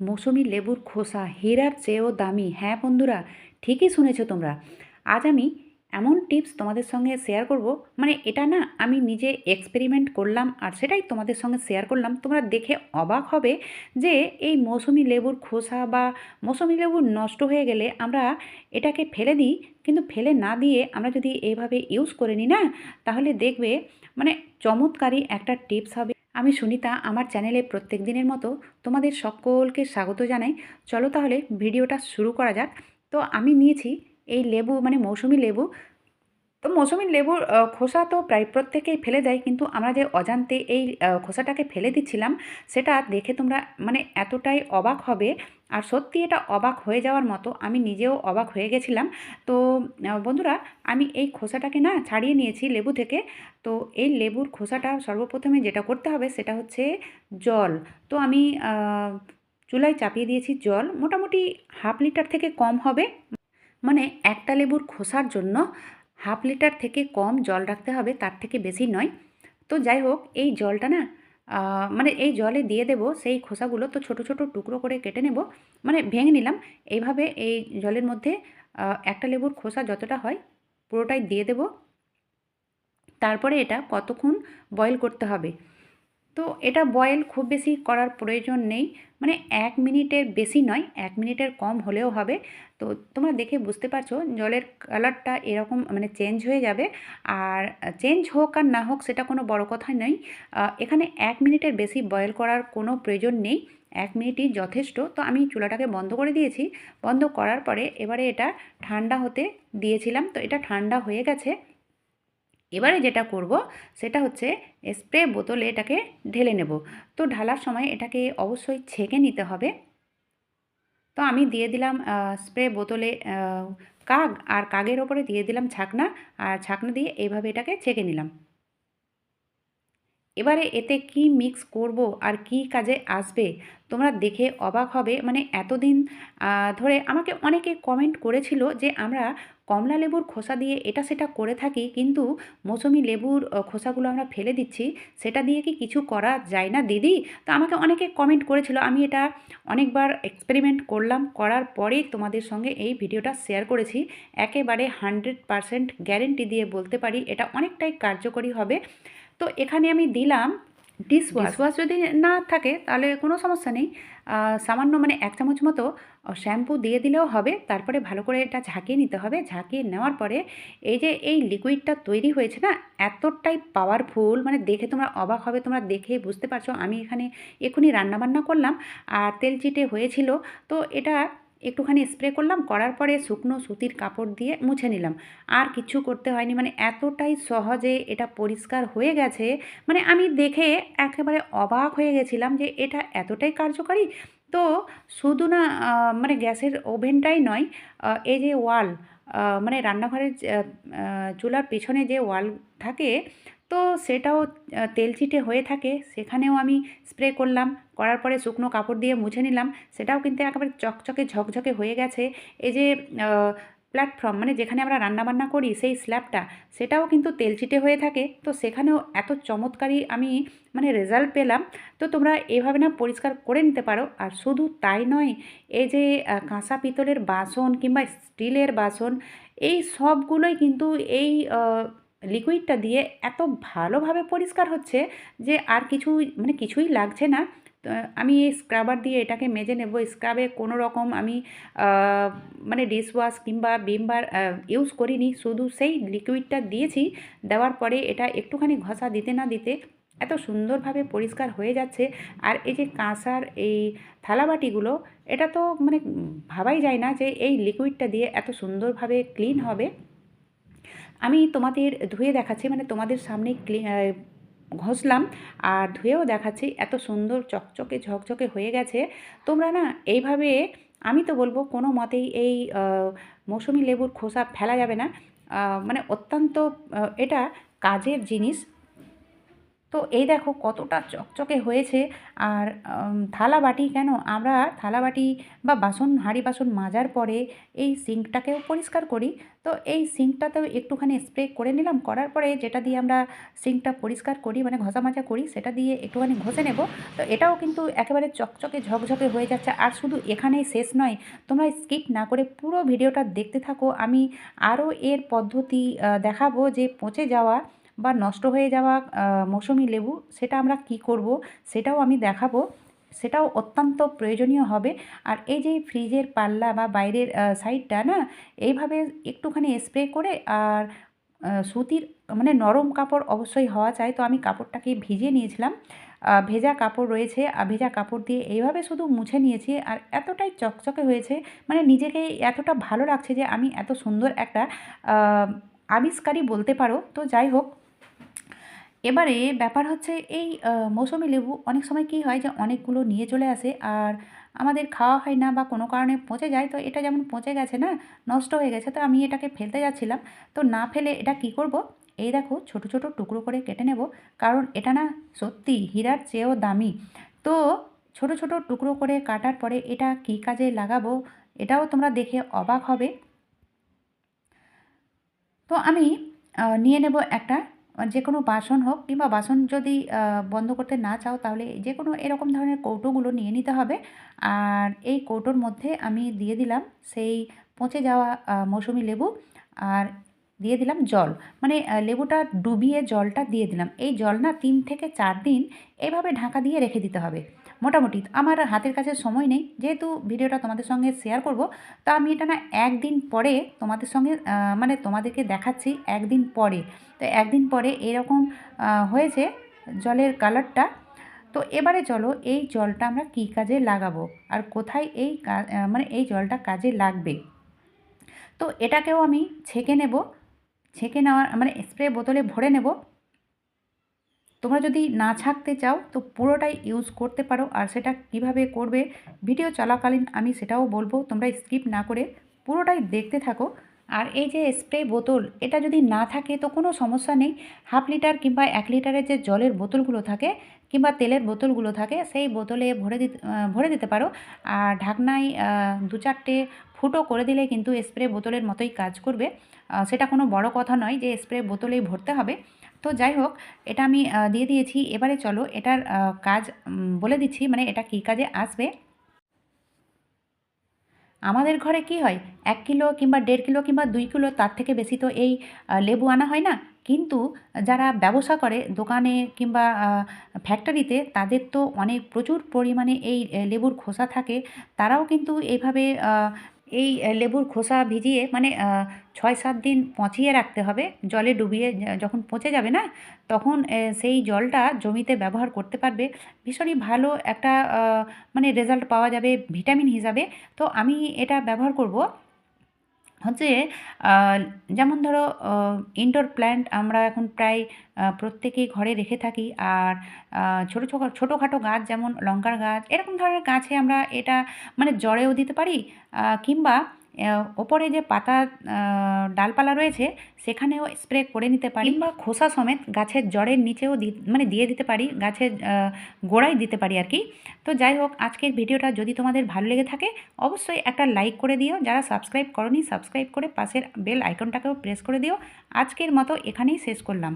মৌসুমি লেবুর খোসা, হীরার চেয়েও দামি। হ্যাঁ বন্ধুরা, ঠিকই শুনেছো তোমরা। আজ আমি এমন টিপস তোমাদের সঙ্গে শেয়ার করব। মানে এটা না, আমি নিজে এক্সপেরিমেন্ট করলাম আর সেটাই তোমাদের সঙ্গে শেয়ার করলাম। তোমরা দেখে অবাক হবে যে এই মৌসুমি লেবুর খোসা বা মৌসুমি লেবু নষ্ট হয়ে গেলে আমরা এটাকে ফেলে দিই। কিন্তু ফেলে না দিয়ে আমরা যদি এইভাবে ইউজ করে নিই না, তাহলে দেখবে মানে চমৎকারী একটা টিপস হবে। আমি সুনিতা, আমার চ্যানেলে প্রত্যেক দিনের মতো তোমাদের সকলকে স্বাগত জানাই। চলো তাহলে ভিডিওটা শুরু করা যাক। তো আমি নিয়েছি এই লেবু মানে মৌসুমি লেবু। তো মৌসুমি লেবুর খোসা তো প্রায় প্রত্যেকেই ফেলে দেয় কিন্তু আমরা যে অজান্তে এই খোসাটাকে ফেলে দিচ্ছিলাম, সেটা দেখে তোমরা মানে এতটাই অবাক হবে আর সত্যি এটা অবাক হয়ে যাওয়ার মতো, আমি নিজেও অবাক হয়ে গেছিলাম। তো বন্ধুরা, আমি এই খোসাটাকে না ছাড়িয়ে নিয়েছি লেবু থেকে। তো এই লেবুর খোসাটা সর্বপ্রথমে যেটা করতে হবে সেটা হচ্ছে জল। তো আমি চুলায় চাপিয়ে দিয়েছি জল। মোটামুটি হাফ লিটার থেকে কম হবে। মানে একটা লেবুর খোসার জন্য হাফ লিটার থেকে কম জল রাখতে হবে, তার থেকে বেশি নয়। তো যাই হোক, এই জলটা না মানে এই জলে দিয়ে দেব সেই খোসাগুলো তো ছোট ছোট টুকরো করে কেটে নেব। মানে ভেঙে নিলাম। এইভাবে এই জলের মধ্যে একটা লেবুর খোসা যতটা হয় পুরোটাই দিয়ে দেব। তারপরে এটা কতক্ষণ বয়েল করতে হবে? তো এটা বয়েল খুব বেশি করার প্রয়োজন নেই। মানে এক মিনিটের বেশি নয়, এক মিনিটের কম হলেও হবে। তো তোমরা দেখে বুঝতে পারছ, জলের কালারটা এরকম মানে চেঞ্জ হয়ে যাবে। আর চেঞ্জ হোক আর না হোক, সেটা কোনো বড় কথা নয়। এখানে এক মিনিটের বেশি বয়েল করার কোনো প্রয়োজন নেই। এক মিনিটই যথেষ্ট। তো আমি চুলাটাকে বন্ধ করে দিয়েছি। বন্ধ করার পরে এবারে এটা ঠান্ডা হতে দিয়েছিলাম। তো এটা ঠান্ডা হয়ে গেছে। এবারে যেটা করব, সেটা হচ্ছে স্প্রে বোতলে এটাকে ঢেলে নেব। তো ঢালার সময় এটাকে অবশ্যই ছেঁকে নিতে হবে। তো আমি দিয়ে দিলাম স্প্রে বোতলে কাগ, আর কাগের ওপরে দিয়ে দিলাম ছাকনা, আর ছাকনা দিয়ে এইভাবে এটাকে ছেঁকে নিলাম। এবারে এতে কি মিক্স করব আর কি কাজে আসবে? তোমরা দেখে অবাক হবে। মানে এতদিন ধরে আমাকে অনেকে কমেন্ট করেছিল যে আমরা কমলা লেবুর খোসা দিয়ে এটা সেটা করে থাকি, কিন্তু মৌসুমি লেবুর খোসাগুলো আমরা ফেলে দিচ্ছি। সেটা দিয়ে কি কিছু করা যায় না, দিদি? তো আমাকে অনেকে কমেন্ট করেছিল। আমি এটা অনেকবার এক্সপেরিমেন্ট করলাম। করার পরেই তোমাদের সঙ্গে এই ভিডিওটা শেয়ার করেছি। একেবারে হান্ড্রেড পারসেন্ট গ্যারেন্টি দিয়ে বলতে পারি, এটা অনেকটাই কার্যকরী হবে। তো এখানে আমি দিলাম ডিশওয়াশ ওয়াশ যদি না থাকে তাহলে কোনো সমস্যা নেই। সামান্য মানে এক চামচ মতো শ্যাম্পু দিয়ে দিলেও হবে তারপরে ভালো করে এটা ঝাঁকিয়ে নিতে হবে। ঝাঁকিয়ে নেওয়ার পরে এই যে এই লিকুইডটা তৈরি হয়েছে না এতটাই পাওয়ারফুল মানে দেখে তোমরা অবাক হবে তোমরা দেখে বুঝতে পারছ। আমি এখানে এখনই রান্নাবান্না করলাম আর তেল চিটে হয়েছিল। তো এটা একটুখানি স্প্রে করলাম, করার পরে শুকনো সুতির কাপড় দিয়ে মুছে নিলাম। আর কিছু করতে হয়নি মানে এতটাই সহজে এটা পরিষ্কার হয়ে গেছে মানে আমি দেখে একেবারে অবাক হয়ে গেছিলাম যে এটা এতটাই কার্যকারী। তো শুধু না মানে গ্যাসের ওভেনটাই নয় এই যে ওয়াল মানে রান্নাঘরের চুলার পেছনে যে ওয়াল থাকে, তো সেটাও তেলচিটে হয়ে থাকে, সেখানেও আমি স্প্রে করলাম। করার পরে শুকনো কাপড় দিয়ে মুছে নিলাম, সেটাও কিন্তু একেবারে চকচকে ঝকঝকে হয়ে গেছে। এই যে প্ল্যাটফর্ম মানে যেখানে আমরা রান্নাবান্না করি সেই স্ল্যাবটা সেটাও কিন্তু তেলচিটে হয়ে থাকে। তো সেখানেও এত চমৎকারী আমি মানে রেজাল্ট পেলাম। তো তোমরা এভাবে না পরিষ্কার করে নিতে পারো। আর শুধু তাই নয়, এই যে কাঁসা পিতলের বাসন কিংবা স্টিলের বাসন, এই সবগুলোই কিন্তু এই লিকুইডটা দিয়ে এত ভালোভাবে পরিষ্কার হচ্ছে যে আর কিছুই মানে কিছুই লাগছে না। আমি এই স্ক্রাবার দিয়ে এটাকে মেজে নেব। স্ক্রাবে কোনো রকম আমি মানে ডিশওয়াশ কিংবা বিমবার ইউজ করিনি। শুধু সেই লিকুইডটা দিয়েছি। দেওয়ার পরে এটা একটুখানি ঘষা, দিতে না দিতে এত সুন্দরভাবে পরিষ্কার হয়ে যাচ্ছে। আর এই যে কাঁসার এই থালাবাটিগুলো, এটা তো মানে ভাবাই যায় না যে এই লিকুইডটা দিয়ে এত সুন্দরভাবে ক্লিন হবে। আমি তোমাদের ধুয়ে দেখাচ্ছি মানে তোমাদের সামনে ক্লি ঘষলাম আর ধুয়েও দেখাচ্ছি, এত সুন্দর চকচকে ঝকঝকে হয়ে গেছে। তোমরা না এইভাবে, আমি তো বলব কোনো মতেই এই মৌসুমি লেবুর খোসা ফেলা যাবে না। মানে অত্যন্ত এটা কাজের জিনিস। তো এই দেখো কতটা চকচকে হয়েছে আর থালা বাটি কেন? আমরা থালা বাটি বা বাসন, হাঁড়ি বাসন মাজার পরে এই সিঙ্কটাকেও পরিষ্কার করি। তো এই সিঙ্কটাতেও একটুখানি স্প্রে করে নিলাম, করার পরে যেটা দিয়ে আমরা সিঙ্কটা পরিষ্কার করি মানে ঘষা মাজা করি, সেটা দিয়ে একটুখানি ঘষে নেব। তো এটাও কিন্তু একেবারে চকচকে, ঝকঝকে হয়ে যাচ্ছে। আর শুধু এখানেই শেষ নয়, তোমরা স্কিপ না করে পুরো ভিডিওটা দেখতে থাকো। আমি আরও এর পদ্ধতি দেখাবো যে পচে যাওয়া বা নষ্ট হয়ে যাওয়া মৌসুমি লেবু, সেটা আমরা কি করব, সেটাও আমি দেখাবো। সেটাও অত্যন্ত প্রয়োজনীয় হবে। আর এই যে ফ্রিজের পাল্লা বা বাইরের সাইডটা না, এইভাবে একটুখানি স্প্রে করে আর সুতির মানে নরম কাপড় অবশ্যই হওয়া চাই। তো আমি কাপড়টাকে ভিজিয়ে নিয়েছিলাম। ভেজা কাপড় রয়েছে। আর ভেজা কাপড় দিয়ে এইভাবে শুধু মুছে নিয়েছি। আর এতটাই চকচকে হয়েছে মানে নিজেকে এতটা ভালো লাগছে যে আমি এত সুন্দর একটা আবিষ্কারই বলতে পারো। তো যাই হোক এবারে ব্যাপার হচ্ছে এই মৌসুমি লেবু অনেক সময় কী হয় যে অনেকগুলো নিয়ে চলে আসে আর আমাদের খাওয়া হয় না বা কোনো কারণে পচে যায়। তো এটা যেমন পচে গেছে না, নষ্ট হয়ে গেছে, তো আমি এটাকে ফেলতে যাচ্ছিলাম। তো না ফেলে এটা কি করব? এই দেখো ছোট ছোট টুকরো করে কেটে নেব। কারণ এটা না সত্যি হীরার চেয়েও দামি। তো ছোট ছোট টুকরো করে কাটার পরে এটা কী কাজে লাগাবো এটাও তোমরা দেখে অবাক হবে। তো আমি নিয়ে নেব একটা যে কোনো বাসন হোক কিংবা বাসন যদি বন্ধ করতে না চাও, তাহলে যে কোনো এরকম ধরনের কৌটোগুলো নিয়ে নিতে হবে। আর এই কৌটোর মধ্যে আমি দিয়ে দিলাম সেই পচে যাওয়া মৌসুমি লেবু আর দিয়ে দিলাম জল। মানে লেবুটা ডুবিয়ে জলটা দিয়ে দিলাম। এই জল না তিন থেকে চার দিন এভাবে ঢাকা দিয়ে রেখে দিতে হবে। মোটামুটি আমার হাতের কাছে সময় নেই। যেহেতু ভিডিওটা তোমাদের সঙ্গে শেয়ার করব, তা আমি এটা না একদিন পরে তোমাদের সঙ্গে মানে তোমাদেরকে দেখাচ্ছি একদিন পরে। তো একদিন পরে এরকম হয়েছে জলের কালারটা তো এবারে চলো এই জলটা আমরা কী কাজে লাগাবো? আর কোথায় এই মানে এই জলটা কাজে লাগবে? তো এটাকেও আমি ছেঁকে নেব। ছেঁকে নেওয়ার মানে স্প্রে বোতলে ভরে নেব। তোমরা যদি না ছাঁকতে চাও, তো পুরোটাই ইউজ করতে পারো। আর সেটা কীভাবে করবে ভিডিও চলাকালীন আমি সেটাও বলব। তোমরা স্কিপ না করে পুরোটাই দেখতে থাকো। আর এই যে স্প্রে বোতল, এটা যদি না থাকে, তো কোনো সমস্যা নেই। হাফ লিটার কিংবা এক লিটারের যে জলের বোতলগুলো থাকে, কিংবা তেলের বোতলগুলো থাকে, সেই বোতলে ভরে দিতে ভরে দিতে পারো। আর ঢাকনায় দু চারটে ফুটো করে দিলে কিন্তু স্প্রে বোতলের মতোই কাজ করবে। সেটা কোনো বড় কথা নয় যে স্প্রে বোতলেই ভরতে হবে। তো যাই হোক, এটা আমি দিয়ে দিয়েছি। এবারে চলো এটার কাজ বলে দিচ্ছি মানে এটা কী কাজে আসবে? আমাদের ঘরে কি হয়? এক কিলো কিংবা দেড় কিলো কিংবা দুই কিলো, তার থেকে বেশি তো এই লেবু আনা হয় না। কিন্তু যারা ব্যবসা করে, দোকানে কিংবা ফ্যাক্টরিতে, তাদের তো অনেক প্রচুর পরিমাণে এই লেবুর খোসা থাকে। তারাও কিন্তু এইভাবে এই লেবুর খোসা ভিজিয়ে মানে ছয় সাত দিন পচিয়ে রাখতে হবে। জলে ডুবিয়ে যখন পচে যাবে না, তখন সেই জলটা জমিতে ব্যবহার করতে পারবে। ভীষণই ভালো একটা মানে রেজাল্ট পাওয়া যাবে ভিটামিন হিসাবে। তো আমি এটা ব্যবহার করব। হচ্ছে যেমন ধরো ইনডোর প্ল্যান্ট আমরা এখন প্রায় প্রত্যেকেই ঘরে রেখে থাকি। আর ছোটো ছোটো, ছোটোখাটো গাছ যেমন লঙ্কার গাছ, এরকম ধরনের গাছে আমরা এটা মানে জড়েও দিতে পারি। কিংবা ওপরে যে পাতা ডালপালা রয়েছে, সেখানেও স্প্রে করে নিতে পারি। কিংবা খোসা সমেত গাছের জড়ের নিচেও মানে দিয়ে দিতে পারি, গাছের গোড়ায় দিতে পারি আর কি। তো যাই হোক, আজকের ভিডিওটা যদি তোমাদের ভালো লেগে থাকে, অবশ্যই একটা লাইক করে দিও। যারা সাবস্ক্রাইব করনি সাবস্ক্রাইব করে পাশের বেল আইকনটাকেও প্রেস করে দিও। আজকের মতো এখানেই শেষ করলাম।